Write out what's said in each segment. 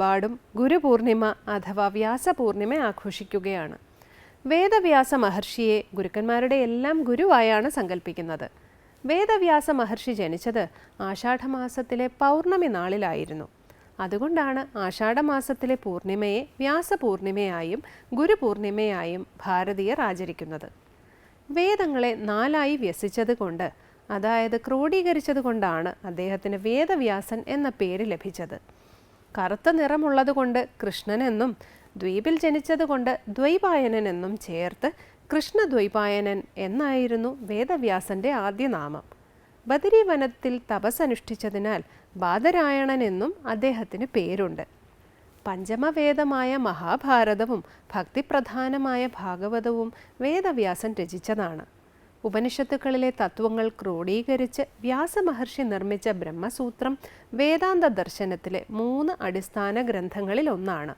ഭാരതത്തിലെമ്പാടും ഗുരുപൂർണിമ അഥവാ വ്യാസപൂർണിമ ആഘോഷിക്കുകയാണ്. വേദവ്യാസ മഹർഷിയെ ഗുരുക്കന്മാരുടെ എല്ലാം ഗുരുവായാണ് സങ്കല്പിക്കുന്നത് വേദവ്യാസ മഹർഷി ജനിച്ചത് ആഷാഢമാസത്തിലെ പൗർണമി നാളിലായിരുന്നു. അതുകൊണ്ടാണ് ആഷാഢമാസത്തിലെ പൂർണിമയെ വ്യാസപൂർണിമയായും ഗുരുപൂർണിമയായും ഭാരതീയർ ആചരിക്കുന്നത്. വേദങ്ങളെ നാലായി വ്യസിച്ചതുകൊണ്ട് അതായത് ക്രോഡീകരിച്ചത് കൊണ്ടാണ് അദ്ദേഹത്തിന് വേദവ്യാസൻ എന്ന പേര് ലഭിച്ചത്. കറുത്ത നിറമുള്ളതുകൊണ്ട് കൃഷ്ണനെന്നും ദ്വീപിൽ ജനിച്ചതുകൊണ്ട് ദ്വൈപായനൻ എന്നും ചേർത്ത് കൃഷ്ണദ്വൈപായനൻ എന്നായിരുന്നു വേദവ്യാസന്റെ ആദ്യനാമം. ബദരി വനത്തിൽ തപസ്സനുഷ്ഠിച്ചതിനാൽ ബാദരായണൻ എന്നും അദ്ദേഹത്തിന് പേരുണ്ട്. പഞ്ചമവേദമായ മഹാഭാരതവും ഭക്തിപ്രധാനമായ ഭാഗവതവും വേദവ്യാസൻ രചിച്ചതാണ്. ഉപനിഷത്തുക്കളിലെ തത്വങ്ങൾ ക്രോഡീകരിച്ച് വ്യാസമഹർഷി നിർമ്മിച്ച ബ്രഹ്മസൂത്രം വേദാന്ത ദർശനത്തിലെ മൂന്ന് അടിസ്ഥാന ഗ്രന്ഥങ്ങളിൽ ഒന്നാണ്.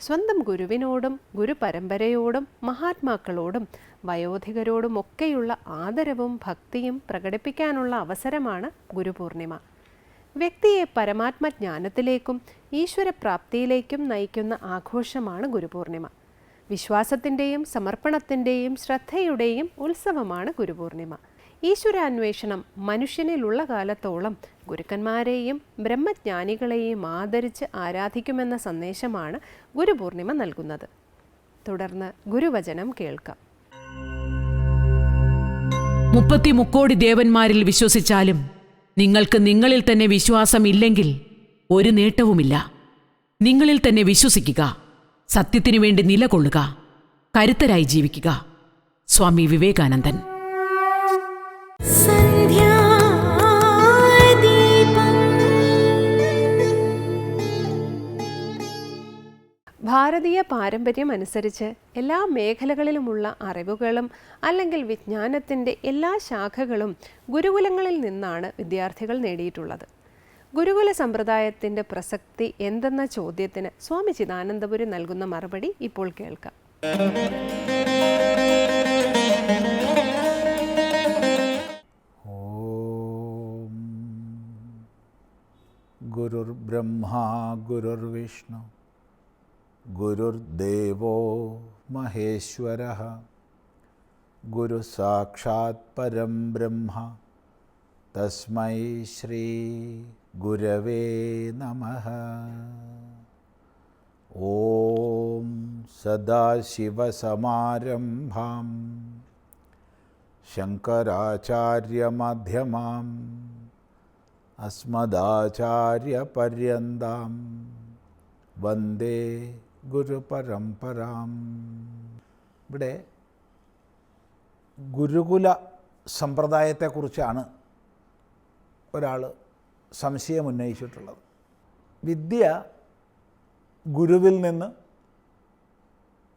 സ്വന്തം ഗുരുവിനോടും ഗുരുപരമ്പരയോടും മഹാത്മാക്കളോടും വയോധികരോടുമൊക്കെയുള്ള ആദരവും ഭക്തിയും പ്രകടിപ്പിക്കാനുള്ള അവസരമാണ് ഗുരുപൂർണിമ. വ്യക്തിയെ പരമാത്മജ്ഞാനത്തിലേക്കും ഈശ്വരപ്രാപ്തിയിലേക്കും നയിക്കുന്ന ആഘോഷമാണ് ഗുരുപൂർണിമ. വിശ്വാസത്തിന്റെയും സമർപ്പണത്തിന്റെയും ശ്രദ്ധയുടെയും ഉത്സവമാണ് ഗുരുപൂർണിമ. ഈശ്വരാന്വേഷണം മനുഷ്യനിലുള്ള കാലത്തോളം ഗുരുക്കന്മാരെയും ബ്രഹ്മജ്ഞാനികളെയും ആദരിച്ച് ആരാധിക്കുമെന്ന സന്ദേശമാണ് ഗുരുപൂർണിമ നൽകുന്നത്. തുടർന്ന് ഗുരുവചനം കേൾക്കാം. മുപ്പത്തി മുക്കോടി ദേവന്മാരിൽ വിശ്വസിച്ചാലും നിങ്ങൾക്ക് നിങ്ങളിൽ തന്നെ വിശ്വാസമില്ലെങ്കിൽ ഒരു നേട്ടവുമില്ല. നിങ്ങളിൽ തന്നെ വിശ്വസിക്കുക. സത്യത്തിനു വേണ്ടി നിലകൊള്ളുക. കരുത്തരായി ജീവിക്കുക. സ്വാമി വിവേകാനന്ദൻ. ഭാരതീയ പാരമ്പര്യം അനുസരിച്ച് എല്ലാ മേഖലകളിലുമുള്ള അറിവുകളും അല്ലെങ്കിൽ വിജ്ഞാനത്തിന്റെ എല്ലാ ശാഖകളും ഗുരുകുലങ്ങളിൽ നിന്നാണ് വിദ്യാർത്ഥികൾ നേടിയിട്ടുള്ളത്. ഗുരുകുല സമ്പ്രദായത്തിന്റെ പ്രസക്തി എന്തെന്ന ചോദ്യത്തിന് സ്വാമി ചിദാനന്ദപുരി നൽകുന്ന മറുപടി ഇപ്പോൾ കേൾക്കാം. ഗുരുർബ്രഹ്മാ ഗുരുർവിഷ്ണു ഗുരുദേവോ മഹേശ്വര ഗുരുസാക്ഷാത് പരം ബ്രഹ്മ തസ്മൈ ശ്രീ ഗുരവേ നമ. ഓം സദാശിവസമാരംഭം. ശങ്കരാചാര്യമധ്യമാം. അസ്മദാചാര്യപര്യന്താം. വന്ദേ ഗുരുപരംപരാം ഇവിടെ ഗുരുകുല സമ്പ്രദായത്തെക്കുറിച്ചാണ് ഒരാൾ സംശയം ഉന്നയിച്ചിട്ടുള്ളത്. വിദ്യ ഗുരുവിൽ നിന്ന്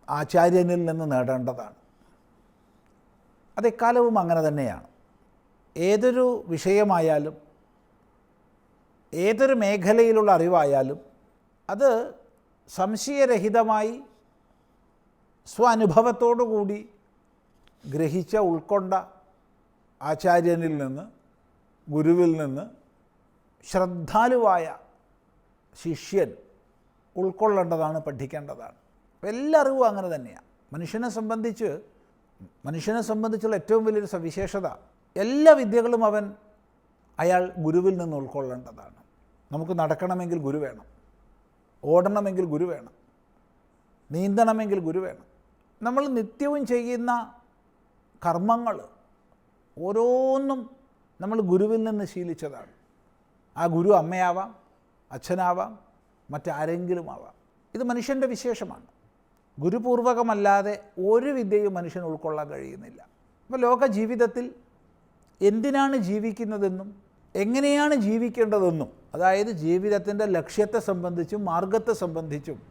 ആചാര്യനിൽ നിന്ന് നേടേണ്ടതാണ്. അത് എക്കാലവും അങ്ങനെ തന്നെയാണ്. ഏതൊരു വിഷയമായാലും ഏതൊരു മേഖലയിലുള്ള അറിവായാലും അത് സംശയരഹിതമായി കൂടി ഗ്രഹിച്ച ഉൾക്കൊണ്ട ആചാര്യനിൽ നിന്ന് ഗുരുവിൽ നിന്ന് ശ്രദ്ധാലുവായ ശിഷ്യൻ ഉൾക്കൊള്ളേണ്ടതാണ് പഠിക്കേണ്ടതാണ്. എല്ലാ അറിവും അങ്ങനെ തന്നെയാണ് മനുഷ്യനെ സംബന്ധിച്ച് മനുഷ്യനെ സംബന്ധിച്ചുള്ള ഏറ്റവും വലിയൊരു സവിശേഷത എല്ലാ വിദ്യകളും അവൻ അയാൾ ഗുരുവിൽ നിന്ന് ഉൾക്കൊള്ളേണ്ടതാണ്. നമുക്ക് നടക്കണമെങ്കിൽ ഗുരു വേണം. ഓടണമെങ്കിൽ ഗുരു വേണം. നീന്തണമെങ്കിൽ ഗുരു വേണം. നമ്മൾ നിത്യവും ചെയ്യുന്ന കർമ്മങ്ങൾ ഓരോന്നും നമ്മൾ ഗുരുവിൽ നിന്ന് ശീലിച്ചതാണ്. ആ ഗുരു അമ്മയാവാം അച്ഛനാവാം മറ്റാരെങ്കിലും ആവാം. ഇത് മനുഷ്യന്റെ വിശേഷമാണ്. ഗുരുപൂർവകമല്ലാതെ ഒരു വിദ്യയും മനുഷ്യൻ ഉൾക്കൊള്ളാൻ കഴിയുന്നില്ല. അപ്പോൾ ലോക ജീവിതത്തിൽ എന്തിനാണ് ജീവിക്കുന്നതെന്നും എങ്ങനെയാണ് ജീവിക്കേണ്ടതെന്നും അതായത് ജീവിതത്തിന്റെ ലക്ഷ്യത്തെ സംബന്ധിച്ചും മാർഗത്തെ സംബന്ധിച്ചും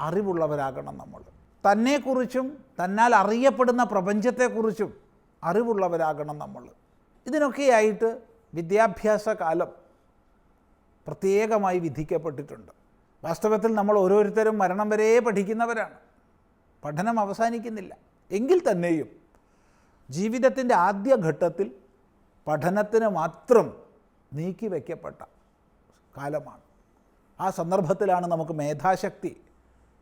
അറിവുള്ളവരാകണം നമ്മൾ. തന്നെക്കുറിച്ചും തന്നാൽ അറിയപ്പെടുന്ന പ്രപഞ്ചത്തെക്കുറിച്ചും അറിവുള്ളവരാകണം നമ്മൾ. ഇതിനൊക്കെയായിട്ട് വിദ്യാഭ്യാസ കാലം പ്രത്യേകമായി വിധിക്കപ്പെട്ടിട്ടുണ്ട്. വാസ്തവത്തിൽ നമ്മൾ ഓരോരുത്തരും മരണം വരെ പഠിക്കുന്നവരാണ്. പഠനം അവസാനിക്കുന്നില്ല. എങ്കിൽ തന്നെയും ജീവിതത്തിന്റെ ആദ്യ ഘട്ടത്തിൽ പഠനത്തിന് മാത്രം നീക്കി വയ്ക്കപ്പെട്ട കാലമാണ്. ആ സന്ദർഭത്തിലാണ് നമുക്ക് മേധാശക്തി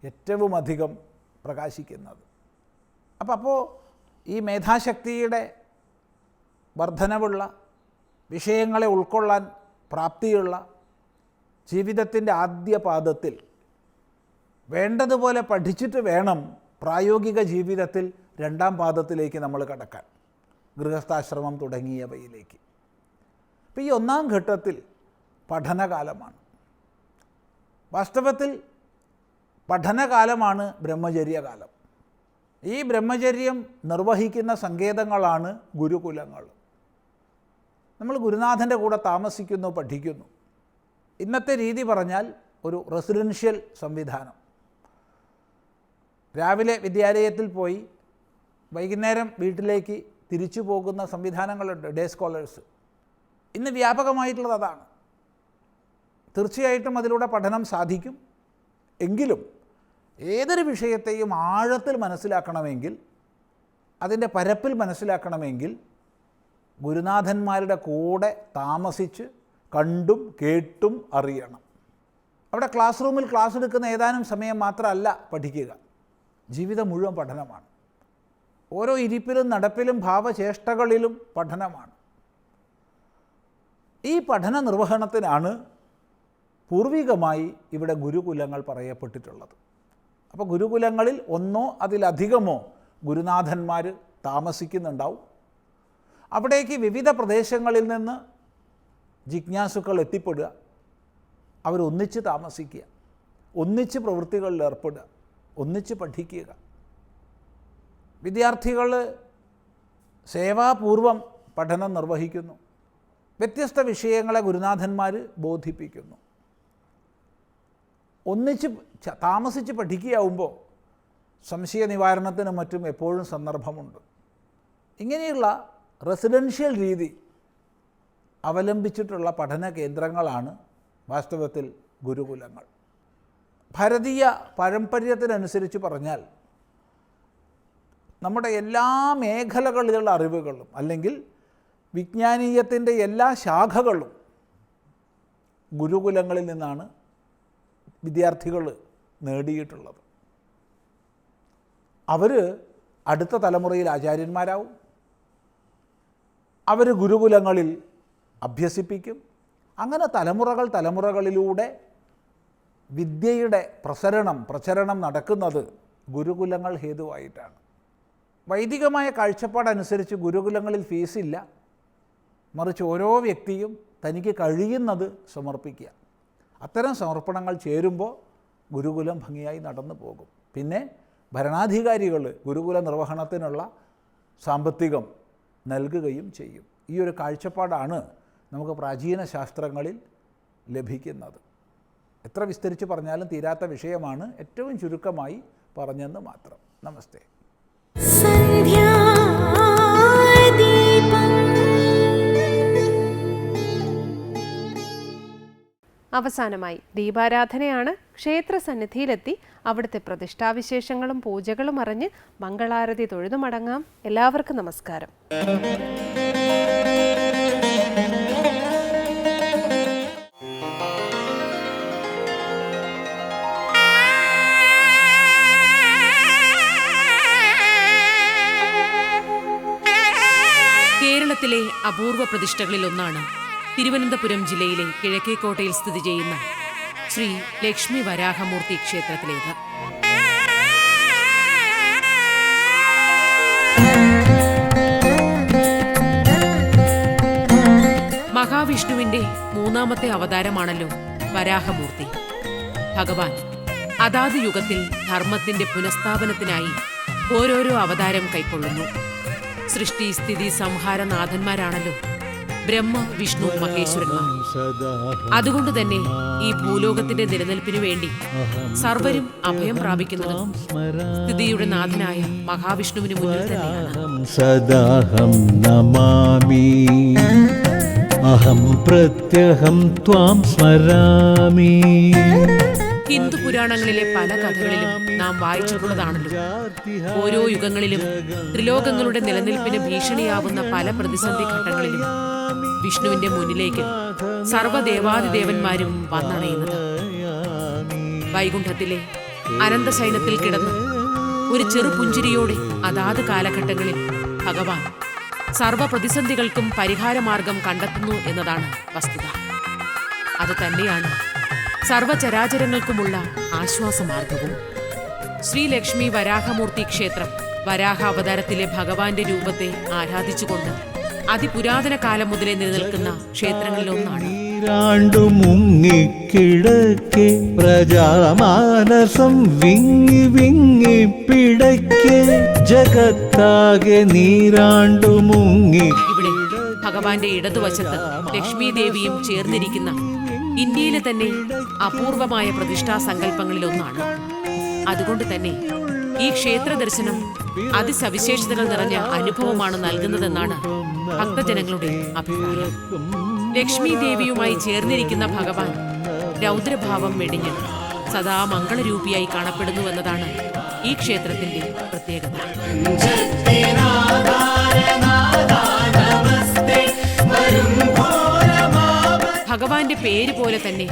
ഏറ്റവും അധികം പ്രകാശിക്കുന്നത്. അപ്പം അപ്പോൾ ഈ മേധാശക്തിയുടെ വർധനവുള്ള വിഷയങ്ങളെ ഉൾക്കൊള്ളാൻ പ്രാപ്തിയുള്ള ജീവിതത്തിന്റെ ആദ്യ പാദത്തിൽ വേണ്ടതുപോലെ പഠിച്ചിട്ട് വേണം പ്രായോഗിക ജീവിതത്തിൽ രണ്ടാം പാദത്തിലേക്ക് നമ്മൾ കടക്കാൻ. ഗൃഹസ്ഥാശ്രമം തുടങ്ങിയവയിലേക്ക്. അപ്പോൾ ഈ ഒന്നാം ഘട്ടത്തിൽ പഠനകാലമാണ്. വാസ്തവത്തിൽ പഠനകാലമാണ് ബ്രഹ്മചര്യകാലം. ഈ ബ്രഹ്മചര്യം നിർവഹിക്കുന്ന സങ്കേതങ്ങളാണ് ഗുരുകുലങ്ങൾ. നമ്മൾ ഗുരുനാഥന്റെ കൂടെ താമസിക്കുന്നു പഠിക്കുന്നു. ഇന്നത്തെ രീതി പറഞ്ഞാൽ ഒരു റെസിഡൻഷ്യൽ സംവിധാനം. രാവിലെ വിദ്യാലയത്തിൽ പോയി വൈകുന്നേരം വീട്ടിലേക്ക് തിരിച്ചു പോകുന്ന സംവിധാനങ്ങളുണ്ട് ഡേ സ്കോളേഴ്സ്. ഇന്ന് വ്യാപകമായിട്ടുള്ളത് അതാണ്. തീർച്ചയായിട്ടും അതിലൂടെ പഠനം സാധിക്കും. എങ്കിലും ഏതൊരു വിഷയത്തെയും ആഴത്തിൽ മനസ്സിലാക്കണമെങ്കിൽ അതിന്റെ പരപ്പിൽ മനസ്സിലാക്കണമെങ്കിൽ ഗുരുനാഥന്മാരുടെ കൂടെ താമസിച്ച് കണ്ടും കേട്ടും അറിയണം. അവിടെ ക്ലാസ് റൂമിൽ ക്ലാസ് എടുക്കുന്ന ഏതാനും സമയം മാത്രമല്ല പഠിക്കുക. ജീവിതം മുഴുവൻ പഠനമാണ്. ഓരോ ഇരിപ്പിലും നടപ്പിലും ഭാവചേഷ്ടകളിലും പഠനമാണ്. ഈ പഠന നിർവഹണത്തിനാണ് പൂർവികമായി ഇവിടെ ഗുരുകുലങ്ങൾ പറയപ്പെട്ടിട്ടുള്ളത്. അപ്പോൾ ഗുരുകുലങ്ങളിൽ ഒന്നോ അതിലധികമോ ഗുരുനാഥന്മാർ താമസിക്കുന്നുണ്ടാവും. അവിടേക്ക് വിവിധ പ്രദേശങ്ങളിൽ നിന്ന് ജിജ്ഞാസുക്കൾ എത്തിപ്പെടുക. അവരൊന്നിച്ച് താമസിക്കുക. ഒന്നിച്ച് പ്രവൃത്തികളിൽ ഏർപ്പെടുക. ഒന്നിച്ച് പഠിക്കുക. വിദ്യാർത്ഥികൾ സേവാപൂർവം പഠനം നിർവഹിക്കുന്നു. വ്യത്യസ്ത വിഷയങ്ങളെ ഗുരുനാഥന്മാർ ബോധിപ്പിക്കുന്നു. ഒന്നിച്ച് താമസിച്ച് പഠിക്കുകയാവുമ്പോൾ സംശയ നിവാരണത്തിനും മറ്റും എപ്പോഴും സന്ദർഭമുണ്ട്. ഇങ്ങനെയുള്ള റെസിഡൻഷ്യൽ രീതി അവലംബിച്ചിട്ടുള്ള പഠന കേന്ദ്രങ്ങളാണ് വാസ്തവത്തിൽ ഗുരുകുലങ്ങൾ. ഭാരതീയ പാരമ്പര്യത്തിനനുസരിച്ച് പറഞ്ഞാൽ നമ്മുടെ എല്ലാ മേഖലകളിലുള്ള അറിവുകളും അല്ലെങ്കിൽ വിജ്ഞാനീയത്തിന്റെ എല്ലാ ശാഖകളും ഗുരുകുലങ്ങളിൽ നിന്നാണ് വിദ്യാർത്ഥികൾ നേടിയിട്ടുള്ളത്. അവർ അടുത്ത തലമുറയിൽ ആചാര്യന്മാരാവും. അവർ ഗുരുകുലങ്ങളിൽ അഭ്യസിപ്പിക്കും. അങ്ങനെ തലമുറകൾ തലമുറകളിലൂടെ വിദ്യയുടെ പ്രസരണം പ്രചരണം നടക്കുന്നത് ഗുരുകുലങ്ങൾ ഹേതുവായിട്ടാണ്. വൈദികമായ കാഴ്ചപ്പാടനുസരിച്ച് ഗുരുകുലങ്ങളിൽ ഫീസില്ല. മറിച്ച് ഓരോ വ്യക്തിയും തനിക്ക് കഴിയുന്നത് സമർപ്പിക്കുക. അത്തരം സമർപ്പണങ്ങൾ ചേരുമ്പോൾ ഗുരുകുലം ഭംഗിയായി നടന്നു പോകും. പിന്നെ ഭരണാധികാരികൾ ഗുരുകുല നിർവഹണത്തിനുള്ള സാമ്പത്തികം നൽകുകയും ചെയ്യും. ഈ ഒരു കാഴ്ചപ്പാടാണ് നമുക്ക് പ്രാചീന ശാസ്ത്രങ്ങളിൽ ലഭിക്കുന്നത്. എത്ര വിസ്തരിച്ച് പറഞ്ഞാലും തീരാത്ത വിഷയമാണ് ഏറ്റവും ചുരുക്കമായി പറഞ്ഞെന്ന് മാത്രം. നമസ്തേ. അവസാനമായി ദീപാരാധനയാണ് ക്ഷേത്ര സന്നിധിയിലെത്തി അവിടുത്തെ പ്രതിഷ്ഠാവിശേഷങ്ങളും പൂജകളും അറിഞ്ഞ് മംഗളാരതി തൊഴുതുമടങ്ങാം. എല്ലാവർക്കും നമസ്കാരം. അപൂർവ പ്രതിഷ്ഠകളിൽ ഒന്നാണ് തിരുവനന്തപുരം ജില്ലയിലെ കിഴക്കേക്കോട്ടയിൽ സ്ഥിതി ചെയ്യുന്ന ശ്രീ ലക്ഷ്മി വരാഹമൂർത്തി ക്ഷേത്രത്തിലേത്. മഹാവിഷ്ണുവിന്റെ മൂന്നാമത്തെ അവതാരമാണല്ലോ വരാഹമൂർത്തി. ഭഗവാൻ അതാത് യുഗത്തിൽ ധർമ്മത്തിന്റെ പുനഃസ്ഥാപനത്തിനായി ഓരോരോ അവതാരം കൈക്കൊള്ളുന്നു. സൃഷ്ടി സ്ഥിതി സംഹാരനാഥന്മാരാണല്ലോ. ബ്രഹ്മ വിഷ്ണു മഹേശ്വരന്മാർ. അതുകൊണ്ട് തന്നെ ഈ ഭൂലോകത്തിന്റെ നിലനിൽപ്പിനു വേണ്ടി സർവരും അഭയം പ്രാപിക്കുന്നു സ്ഥിതിയുടെ നാഥനായ മഹാവിഷ്ണുവിന് മുന്നിൽ തന്നെയാണ്. സദാഹം നമാമി. അഹം പ്രത്യഹം ത്വാം സ്മരാമി. ഹിന്ദു പുരാണങ്ങളിലെ പല കഥകളിലും നാം വായിച്ചിട്ടുള്ളതാണല്ലോ. ഓരോ യുഗങ്ങളിലും ത്രിലോകങ്ങളുടെ നിലനിൽപ്പിന് ഭീഷണിയാവുന്ന പല പ്രതിസന്ധി ഘട്ടങ്ങളിലും വിഷ്ണുവിന്റെ മുന്നിലേക്ക് സർവദേവാദിദേവന്മാരും വന്നണയുന്നത്. വൈകുണ്ഠത്തിലെ അനന്തശൈനത്തിൽ കിടന്ന് ഒരു ചെറു പുഞ്ചിരിയോടെ അതാത് കാലഘട്ടങ്ങളിൽ ഭഗവാൻ സർവപ്രതിസന്ധികൾക്കും പരിഹാരമാർഗം കണ്ടെത്തുന്നു എന്നതാണ് വസ്തുത. അത് തന്നെയാണ് സർവചരാചരങ്ങൾക്കുമുള്ള ആശ്വാസമാർഗവും. ശ്രീലക്ഷ്മി വരാഹമൂർത്തി ക്ഷേത്രം വരാഹ അവതാരത്തിലെ ഭഗവാന്റെ രൂപത്തെ ആരാധിച്ചുകൊണ്ട് അതിപുരാതന കാലം മുതലേ നിലനിൽക്കുന്ന ക്ഷേത്രങ്ങളിലൊന്നാണ് മുങ്ങിക്കിടക്കെ പ്രജാമാനസം വിങ്ങി വിങ്ങി പിടയ്ക്ക് ജഗത്താകെ നീരാണ്ടു മുങ്ങി ഇവിടെ ഭഗവാന്റെ ഇടതുവശത്ത് ലക്ഷ്മി ദേവിയും ചേർന്നിരിക്കുന്ന ഇന്ത്യയിലെ തന്നെ അപൂർവമായ പ്രതിഷ്ഠാ സങ്കല്പങ്ങളിലൊന്നാണ്. അതുകൊണ്ട് തന്നെ ഈ ക്ഷേത്ര ദർശനം അതിസവിശേഷതകൾ നിറഞ്ഞ അനുഭവമാണ് നൽകുന്നതെന്നാണ് ഭക്തജനങ്ങളുടെ അഭിപ്രായം. ലക്ഷ്മി ദേവിയുമായി ചേർന്നിരിക്കുന്ന ഭഗവാൻ രൗദ്രഭാവം വെടിഞ്ഞ് സദാ മംഗളരൂപിയായി കാണപ്പെടുന്നുവെന്നതാണ് ഈ ക്ഷേത്രത്തിന്റെ പ്രത്യേകത. ഭഗവാന്റെ പേര് പോലെ തന്നെ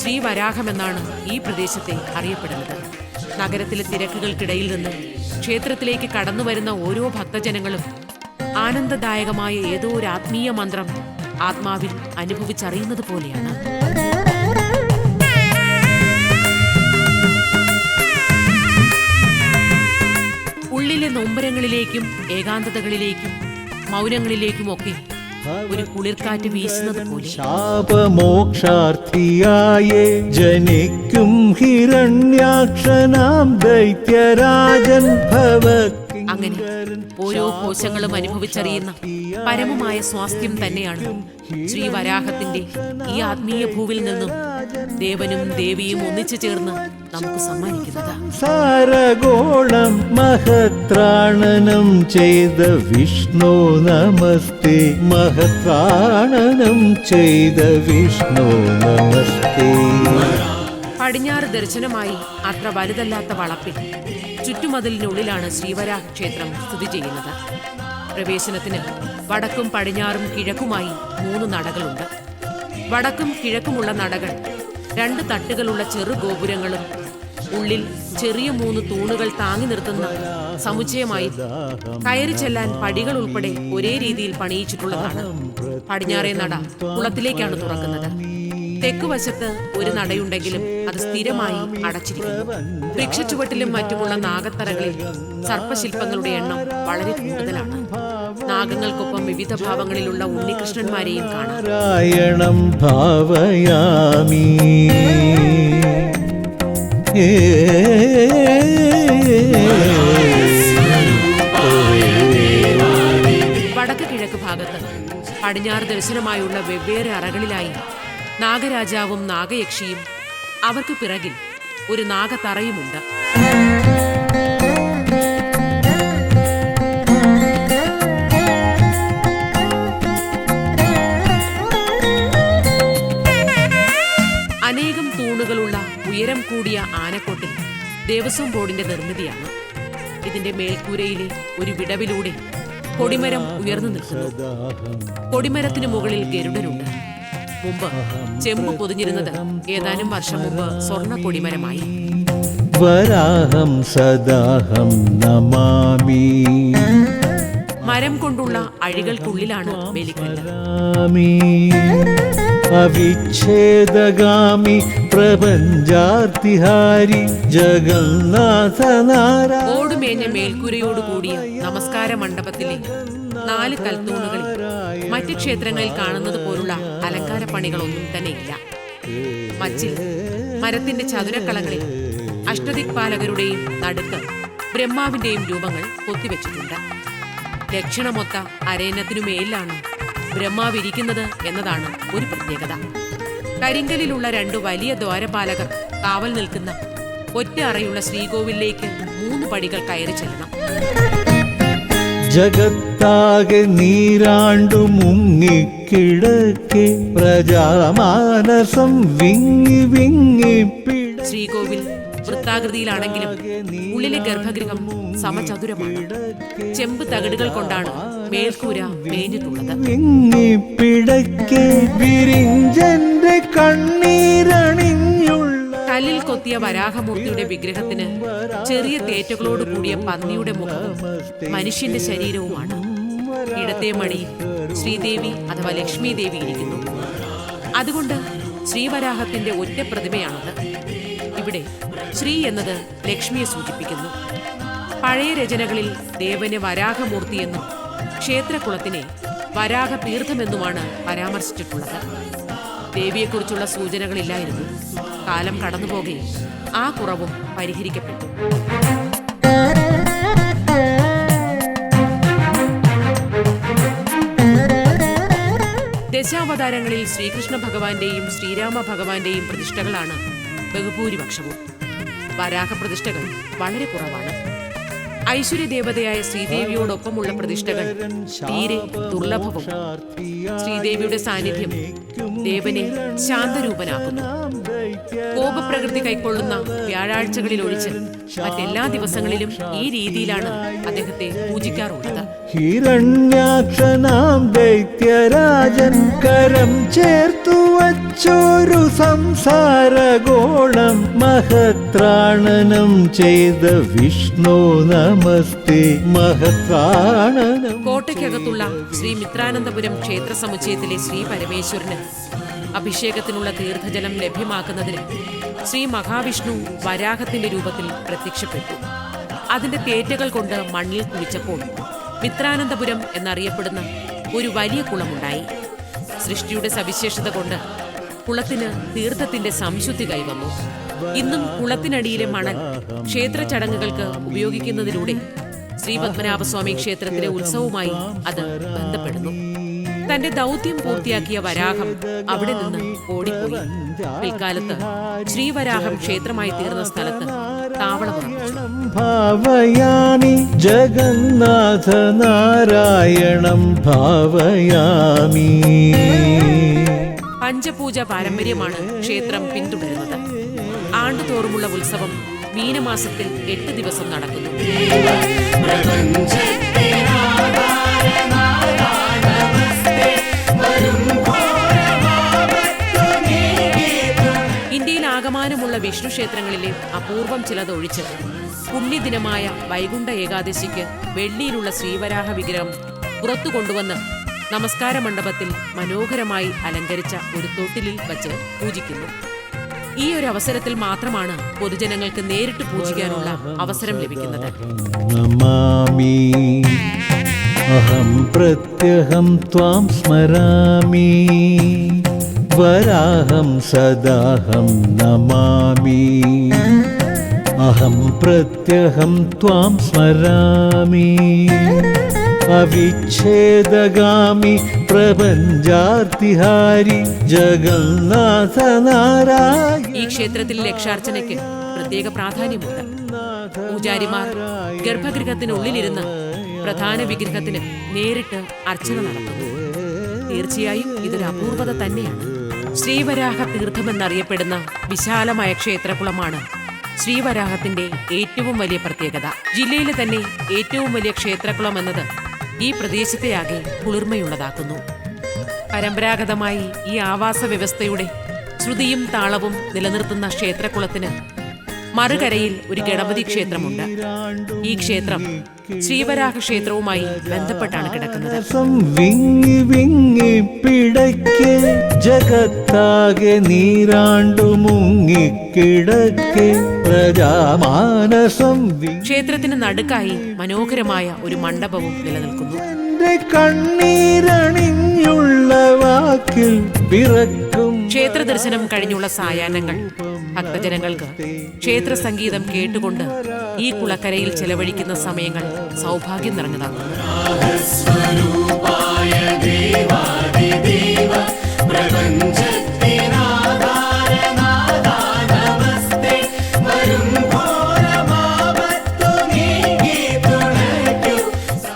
ശ്രീവരാഹമെന്നാണ് ഈ പ്രദേശത്തെ അറിയപ്പെടുന്നത്. നഗരത്തിലെ തിരക്കുകൾക്കിടയിൽ നിന്ന് ക്ഷേത്രത്തിലേക്ക് കടന്നു വരുന്ന ഓരോ ഭക്തജനങ്ങളും ആനന്ദദായകമായ ഏതോ ഒരു ആത്മീയ മന്ത്രം ആത്മാവിൽ അനുഭവിച്ചറിയുന്നത് പോലെയാണ്. ഉള്ളിലെ നൊമ്പരങ്ങളിലേക്കും ഏകാന്തതകളിലേക്കും മൗനങ്ങളിലേക്കുമൊക്കെ ഒരു കുളിർക്കാറ്റ് വീശുന്നത് പോലെ. ശാപമോക്ഷാർത്ഥിയായേ ജനിക്കും ഹിരണ്യാക്ഷനാം ദൈത്യരാജൻ ഭവത് അങ്ങനെ ഓരോ കോശങ്ങളും അനുഭവിച്ചറിയുന്ന പരമമായ സ്വാസ്ഥ്യം തന്നെയാണ് ശ്രീ വരാഹത്തിന്റെ ഈ ആത്മീയ ഭൂവിൽ നിന്നും ദേവനും ദേവിയും ഒന്നിച്ചു ചേർന്ന് നമുക്ക് സമ്മാനിക്കുന്നത്. സാരഗോളം മഹത്രാണനം ചെയ്ത വിഷ്ണു നമസ്തേ. മഹത്രാണനം ചെയ്ത വിഷ്ണു നമസ്തേ. പടിഞ്ഞാറ് ദർശനമായി അത്ര വലുതല്ലാത്ത വളപ്പിൽ ചുറ്റുമതിലിനുള്ളിലാണ് ശ്രീവരാഹ ക്ഷേത്രം സ്ഥിതി ചെയ്യുന്നത്. പ്രവേശനത്തിന് വടക്കും പടിഞ്ഞാറും കിഴക്കുമായി മൂന്ന് നടകളുണ്ട്. വടക്കും കിഴക്കുമുള്ള നടകൾ രണ്ട് തട്ടുകളുള്ള ചെറു ഗോപുരങ്ങളും ഉള്ളിൽ ചെറിയ മൂന്ന് തൂണുകൾ താങ്ങി നിർത്തുന്ന സമുച്ചയമായി കയറി ചെല്ലാൻ പടികൾ ഉൾപ്പെടെ ഒരേ രീതിയിൽ പണിയിച്ചിട്ടുള്ളതാണ് പടിഞ്ഞാറേ നട കുളത്തിലേക്കാണ് തുറക്കുന്നത്. തെക്കുവശത്ത് ഒരു നടയുണ്ടെങ്കിലും അത് സ്ഥിരമായി അടച്ചിരിക്കുന്നു. വൃക്ഷച്ചുവട്ടിലും മറ്റുമുള്ള നാഗത്തറകളിൽ സർപ്പശില്പങ്ങളുടെ എണ്ണം വളരെ കൂടുതലാണ്. നാഗങ്ങൾക്കൊപ്പം വിവിധ ഭാവങ്ങളിലുള്ള ഉണ്ണികൃഷ്ണന്മാരെയും കാണാം. ഏ കിഴക്ക് ഭാഗത്ത് പടിഞ്ഞാറ് ദർശനമായുള്ള വെവ്വേറെ അറകളിലായി നാഗരാജാവും നാഗയക്ഷിയും അവർക്ക് പിറകിൽ ഒരു നാഗത്തറയുമുണ്ട് ഉയരം കൂടിയ ആനക്കോട്ടിൽ ദേവസ്വം ബോർഡിന്റെ നിർമ്മിതിയാണ്. ഇതിന്റെ മേൽക്കൂരയിലെ ഒരു വിടവിലൂടെ കൊടിമരം ഉയർന്നു നിൽക്കുന്നു. കൊടിമരത്തിനു മുകളിൽ ഗരുഡനുണ്ട് മുമ്പ് ചെമ്പ് പൊതിഞ്ഞിരുന്നത് ഏതാനും വർഷം മുമ്പ് സ്വർണ കൊടിമരമായി. വരാഹം സദാഹം നമാമി. മരം കൊണ്ടുള്ള അഴികൾക്കുള്ളിലാണ് ബലിക്കല്ല് അവിച്ഛേദഗാമി പ്രപഞ്ചാർത്തിഹാരി ജഗന്നാഥ നാരാ ഓടുമേഞ്ഞ മേൽക്കൂരയോട് കൂടിയ നമസ്കാര മണ്ഡപത്തിലെ നാല് കൽത്തൂണുകളിൽ മറ്റ് ക്ഷേത്രങ്ങളിൽ കാണുന്നത് പോലുള്ള അലങ്കാര പണികളൊന്നും തന്നെയില്ല മച്ചിൽ മരത്തിന്റെ ചതുരക്കളങ്ങളിൽ അഷ്ടദിക്പാലകരുടെയും നടുക്ക് ബ്രഹ്മാവിന്റെയും രൂപങ്ങൾ കൊത്തിവെച്ചിട്ടുണ്ട്. ദക്ഷിണമൊത്ത അരയനത്തിനു മേലിലാണ് ബ്രഹ്മാവ് ഇരിക്കുന്നത് എന്നതാണ് ഒരു പ്രത്യേകത. കരിങ്കലിലുള്ള രണ്ട് വലിയ ദ്വാരപാലകർ കാവൽ നിൽക്കുന്ന ഒറ്റ അറയുള്ള ശ്രീകോവിലേക്ക് മൂന്ന് പടികൾ കയറി ചെല്ലണം. ജഗത്താകെ നീരാണ്ടു മുങ്ങിക്കിടക്കെ പ്രജാമാനസം വിങ്ങി വിങ്ങി ശ്രീകോവിൽ വൃത്താകൃതിയിലാണെങ്കിലും ഉള്ളിലെ ഗർഭഗൃഹം സമചതുരമാണ്. ചെമ്പ് തകടുകൾ കൊണ്ടാണ് മേൽക്കൂര മേഞ്ഞിട്ടുള്ളത്. കല്ലിൽ കൊത്തിയ വരാഹമൂർത്തിയുടെ വിഗ്രഹത്തിന് ചെറിയ തേറ്റകളോട് കൂടിയ പന്നിയുടെ മുഖവും മനുഷ്യന്റെ ശരീരവുമാണ്. ഇടത്തെ മണി ശ്രീദേവി അഥവാ ലക്ഷ്മി ദേവി ഇരിക്കുന്നു. അതുകൊണ്ട് ശ്രീവരാഹത്തിന്റെ ഒറ്റ പ്രതിമയാണത്. ഇവിടെ ശ്രീ എന്നത് ലക്ഷ്മിയെ സൂചിപ്പിക്കുന്നു. പഴയ രചനകളിൽ ദേവന് വരാഹമൂർത്തിയെന്നും ക്ഷേത്രകുളത്തിനെ വരാഹ തീർത്ഥമെന്നുമാണ് പരാമർശിച്ചിട്ടുള്ളത്. ദേവിയെക്കുറിച്ചുള്ള സൂചനകളില്ലായിരുന്നു. കാലം കടന്നുപോകെ ആ കുറവും പരിഹരിക്കപ്പെട്ടു. ദശാവതാരങ്ങളിൽ ശ്രീകൃഷ്ണ ഭഗവാന്റെയും ശ്രീരാമ ഭഗവാന്റെയും പ്രതിഷ്ഠകളാണ് ബഹുഭൂരിപക്ഷവും. വരാഹ പ്രതിഷ്ഠകൾ വളരെ കുറവാണ്. ഐശ്വര്യദേവതയായ ശ്രീദേവിയോടൊപ്പമുള്ള പ്രതിഷ്ഠകൾ തീരെ ദുർലഭവും. ശ്രീദേവിയുടെ സാന്നിധ്യം ദേവനെ ശാന്തരൂപനാക്കുന്നു. കോപപ്രകൃതി കൈക്കൊള്ളുന്ന വ്യാഴാഴ്ചകളിൽ ഒഴിച്ച് മറ്റെല്ലാ ദിവസങ്ങളിലും ഈ രീതിയിലാണ് അദ്ദേഹത്തെ പൂജിക്കാറുള്ളത്. ഹിരണ്യാക്ഷനാം ദൈത്യരാജൻ കരം ചേർത്തു സംസാരഗോളം മഹത്രാണനം ചെയ്ത വിഷ്ണു നമസ്തേ. മഹത്രാണനം കോട്ടയ്ക്കകത്തുള്ള ശ്രീ മിത്രാനന്തപുരം ക്ഷേത്ര സമുച്ചയത്തിലെ ശ്രീ പരമേശ്വരന് അഭിഷേകത്തിനുള്ള തീർത്ഥജലം ലഭ്യമാക്കുന്നതിന് ശ്രീ മഹാവിഷ്ണു വരാഹത്തിന്റെ രൂപത്തിൽ പ്രത്യക്ഷപ്പെട്ടു. അതിന്റെ തേറ്റകൾ കൊണ്ട് മണ്ണിൽ കുഴിച്ചപ്പോൾ മിത്രാനന്തപുരം എന്നറിയപ്പെടുന്ന ഒരു വലിയ കുളമുണ്ടായി. സൃഷ്ടിയുടെ സവിശേഷത കൊണ്ട് കുളത്തിന് തീർത്ഥത്തിന്റെ സംശുദ്ധി കൈവന്നു. ഇന്നും കുളത്തിനടിയിലെ മണൽ ക്ഷേത്ര ചടങ്ങുകൾക്ക് ഉപയോഗിക്കുന്നതിലൂടെ ശ്രീ പത്മനാഭസ്വാമി ക്ഷേത്രത്തിലെ ഉത്സവവുമായി അത് ബന്ധപ്പെടുന്നു. തന്റെ ദൗത്യം പൂർത്തിയാക്കിയ വരാഹം അവിടെ നിന്ന് ഓടിപ്പോയി. പിൽക്കാലത്ത് ശ്രീവരാഹം ക്ഷേത്രമായി തീർന്ന സ്ഥലത്ത് ഭാവയാമി ജഗന്നാഥ നാരായണം ഭാവയാമി പഞ്ചപൂജ പാരമ്പര്യമാണ് ക്ഷേത്രം പിന്തുടരുന്നത്. ആണ്ടുതോറുമുള്ള ഉത്സവം മീനമാസത്തിൽ എട്ട് ദിവസം നടക്കുന്നു. ഇന്ത്യയിൽ വിഷ്ണു ക്ഷേത്രങ്ങളിലെ അപൂർവം ചിലതൊഴിച്ച് പുണ്യദിനമായ വൈകുണ്ഠ ഏകാദശിക്ക് വെള്ളിയിലുള്ള ശ്രീവരാഹ വിഗ്രഹം പുറത്തു കൊണ്ടുവന്ന് നമസ്കാര മണ്ഡപത്തിൽ മനോഹരമായി അലങ്കരിച്ച ഒരു തൊട്ടിലിൽ വച്ച് പൂജിക്കുന്നു. ഈ ഒരു അവസരത്തിൽ മാത്രമാണ് പൊതുജനങ്ങൾക്ക് നേരിട്ട് പൂജിക്കാനുള്ള അവസരം ലഭിക്കുന്നത്. അഹം പ്രത്യഹം ത്വാം സ്മരാമി. വരാഹം സദാഹം നമാമി. അഹം പ്രത്യഹം ത്വാം സ്മരാമി. അവിച്ഛേദഗാമി പ്രപഞ്ചാർത്തിഹാരി ജഗന്നാഥ നാരായണ ഈ ക്ഷേത്രത്തിൽ ലക്ഷാർച്ചനയ്ക്ക് പ്രത്യേക പ്രാധാന്യമുണ്ട്. പൂജാരിമാർ ഗർഭഗൃഹത്തിനുള്ളിലിരുന്ന് പ്രധാന വിഗ്രഹത്തിന് നേരിട്ട് അർച്ചന നടത്തുന്നു. തീർച്ചയായും ഇതൊരു അപൂർവത തന്നെയാണ്. ശ്രീവരാഹ തീർത്ഥമെന്നറിയപ്പെടുന്ന വിശാലമായ ക്ഷേത്രകുളമാണ് ശ്രീവരാഹത്തിന്റെ ഏറ്റവും വലിയ പ്രത്യേകത. ജില്ലയിലെ തന്നെ ഏറ്റവും വലിയ ക്ഷേത്രകുളം എന്നത് ഈ പ്രദേശത്തെയാകെ കുളിർമയുള്ളതാക്കുന്നു. പരമ്പരാഗതമായി ഈ ആവാസ വ്യവസ്ഥയുടെ ശ്രുതിയും താളവും നിലനിർത്തുന്ന ക്ഷേത്രകുളത്തിന് മറുകരയിൽ ഒരു ഗണപതി ക്ഷേത്രമുണ്ട്. ഈ ക്ഷേത്രം ശ്രീവരാഹ ക്ഷേത്രവുമായി ബന്ധപ്പെട്ടാണ് കിടക്കുന്നത്. വിങ്ങി വിങ്ങി പിടയ്ക്ക് ജഗത്താകെ നീരാണ്ടു മുങ്ങിക്കിടക്കെ പ്രജാമാനസം ക്ഷേത്രത്തിന് നടുക്കായി മനോഹരമായ ഒരു മണ്ഡപവും നിലനിൽക്കുന്നു. കണ്ണീരണിഞ്ഞുള്ള വാക്കിൽ പിറക്കും ക്ഷേത്ര ദർശനം കഴിഞ്ഞുള്ള സായാഹ്നങ്ങൾ ഭക്തജനങ്ങൾക്ക് ക്ഷേത്ര സംഗീതം കേട്ടുകൊണ്ട് ഈ കുളക്കരയിൽ ചെലവഴിക്കുന്ന സമയങ്ങൾ സൗഭാഗ്യം നിറഞ്ഞതാകുന്നു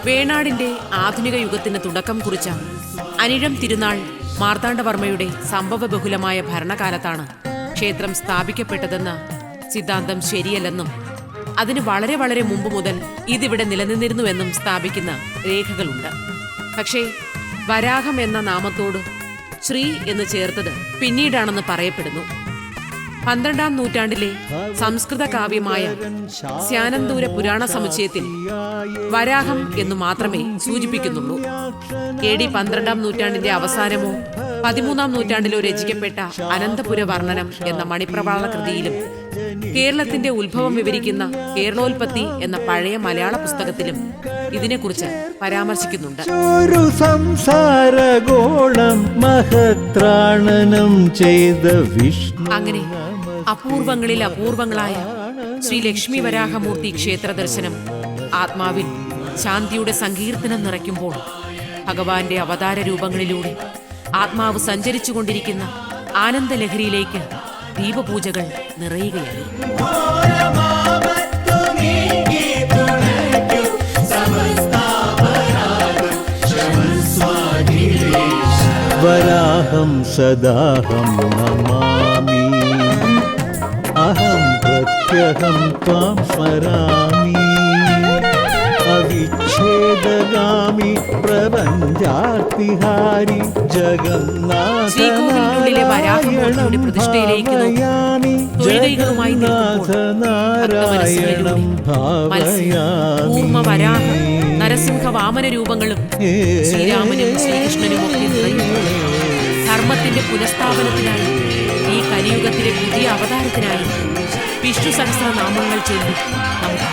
വേണാടിന്റെ ആധുനിക യുഗത്തിന് തുടക്കം കുറിച്ച അനിഴം തിരുനാൾ മാർത്താണ്ഡവർമ്മയുടെ സംഭവബഹുലമായ ഭരണകാലത്താണ് ക്ഷേത്രം സ്ഥാപിക്കപ്പെട്ടതെന്ന സിദ്ധാന്തം ശരിയല്ലെന്നും അതിന് വളരെ വളരെ മുമ്പ് മുതൽ ഇതിവിടെ നിലനിന്നിരുന്നുവെന്നും സ്ഥാപിക്കുന്ന രേഖകളുണ്ട്. പക്ഷേ വരാഹം എന്ന നാമത്തോട് ശ്രീ എന്ന് ചേർത്തത് പിന്നീടാണെന്ന് പറയപ്പെടുന്നു. പന്ത്രണ്ടാം നൂറ്റാണ്ടിലെ സംസ്കൃത കാവ്യമായ സ്യാനന്തൂര പുരാണ സമുച്ചയത്തിൽ വരാഹം എന്ന് മാത്രമേ സൂചിപ്പിക്കുന്നുള്ളൂ. എ ഡി പന്ത്രണ്ടാം നൂറ്റാണ്ടിന്റെ അവസാനമോ പതിമൂന്നാം നൂറ്റാണ്ടിലോ രചിക്കപ്പെട്ട അനന്തപുര വർണനം എന്ന മണിപ്രവാള കൃതിയിലും കേരളത്തിന്റെ ഉത്ഭവം വിവരിക്കുന്ന കേരളോൽപത്തി എന്ന പഴയ മലയാള പുസ്തകത്തിലും ഇതിനെക്കുറിച്ച് പരാമർശിക്കുന്നുണ്ട്. അങ്ങനെ അപൂർവങ്ങളിൽ അപൂർവങ്ങളായ ശ്രീ ലക്ഷ്മി വരാഹമൂർത്തി ക്ഷേത്ര ദർശനം ആത്മാവിൽ ശാന്തിയുടെ സങ്കീർത്തനം നിറയ്ക്കുമ്പോൾ ഭഗവാന്റെ അവതാര രൂപങ്ങളിലൂടെ ആത്മാവ് സഞ്ചരിച്ചുകൊണ്ടിരിക്കുന്ന ആനന്ദലഹരിയിലേക്ക് ദീപപൂജകൾ നിറയുകയായി വരാഹം സദാഹം നമാമി. അഹം പ്രത്യഹം ത്വാം സ്മരാമി. അവിച്ഛേദഗാമി പ്രപഞ്ചാർത്തിഹാരി ജഗന്നാഥ ശ്രീകോവിലിനുള്ളിലെ വരാഹമൂർത്തിയുടെ പ്രതിഷ്ഠയിലേക്ക് നോക്കി. ഭാവയാമി. ഭക്തമനസ്സുകളിലും മത്സ്യം നരസിംഹ വാമന രൂപങ്ങളും ശ്രീരാമനും ശ്രീകൃഷ്ണനും ധർമ്മത്തിന്റെ പുനഃസ്ഥാപനത്തിനായി ഈ കലിയുഗത്തിലെ പുതിയ അവതാരത്തിനായി വിഷ്ണു സഹസ്രനാമങ്ങൾ ചൊല്ലി നമുക്ക്